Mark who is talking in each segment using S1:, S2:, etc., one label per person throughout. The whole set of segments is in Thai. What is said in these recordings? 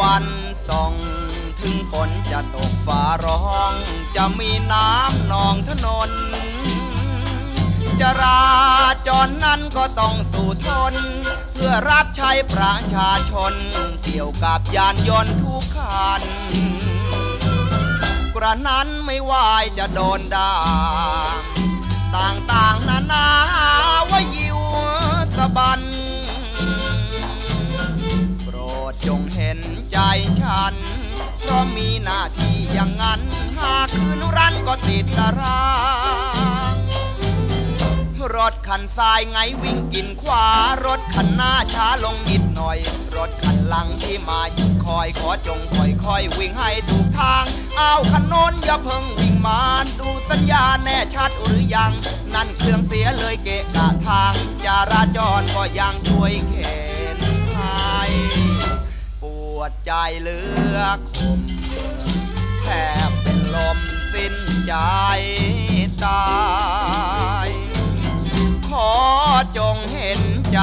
S1: วันส่องถึงฝนจะตกฟ้าร้อง จะมีน้ำนองถนน จราจรนั้นก็ต้องสู่ทน เพื่อรับใช้ประชาชน เกี่ยวกับยานยนต์ทุกคันกระนั้นไม่ว่ายจะโดนด่าต่างๆนานาว่ายิวสะบัน เพราะมีหน้าที่อย่างนั้น หากคืนรันก็ติดตาราง รถคันซ้ายไงวิ่งกินขวา รถคันหน้าช้าลงนิดหน่อย รถคันหลังที่มาหยุดคอยขอจงค่อยค่อยวิ่งให้ถูกทาง เอาคันโน้นอย่าเพิ่งวิ่งมาดูสัญญาณแน่ชัดหรือยัง นั่นเครื่องเสียเลยเกะกะทาง จราจรก็ยังช่วยเข็นให้ป วดใจเหลือคมแทบเป็นลมสิ้นใจตาย ขอจงเห็นใจ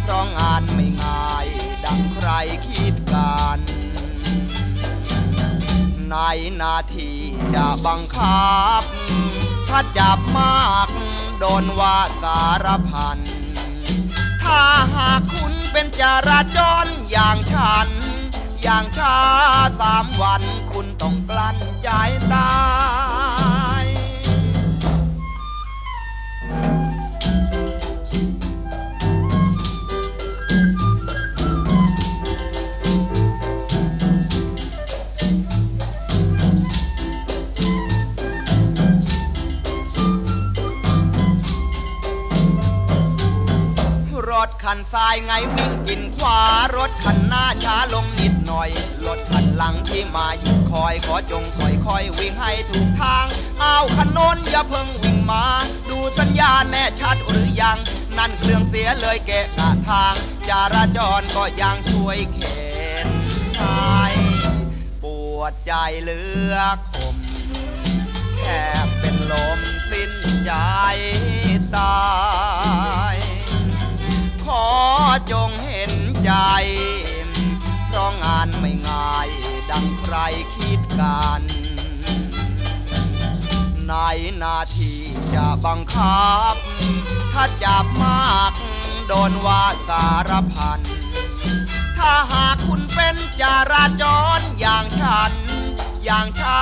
S1: เพราะงานไม่ง่ายดังใครคิดกัน ในนาทีจะบังคับ ถ้าจับมากโดนว่าสารพันถ้าหากคุณเป็นจราจรอย่างฉัน อย่างช้าสามวันคุณต้องกลั้นใจตายรถคันซ้ายไงวิ่งกินขวารถคันหน้าช้าลงนิด หน่อยรถคันหลังที่มาหยุดคอยขอจงค่อยค่อยวิ่งให้ถูกทางเอาคันโน้นอย่าเพิ่งวิ่งมา ดูสัญญาณแน่ชัดหรือยัง นั่นเครื่องเสียเลยเกะกะทางจราจรก็ยังช่วยเข็นใจปวดใจเหลือ กัน ในนาทีจะบังคับ ถ้าจับมากโดนว่าสารพัน ถ้าหากคุณเป็นจาราจรอย่างฉัน อย่างฉัน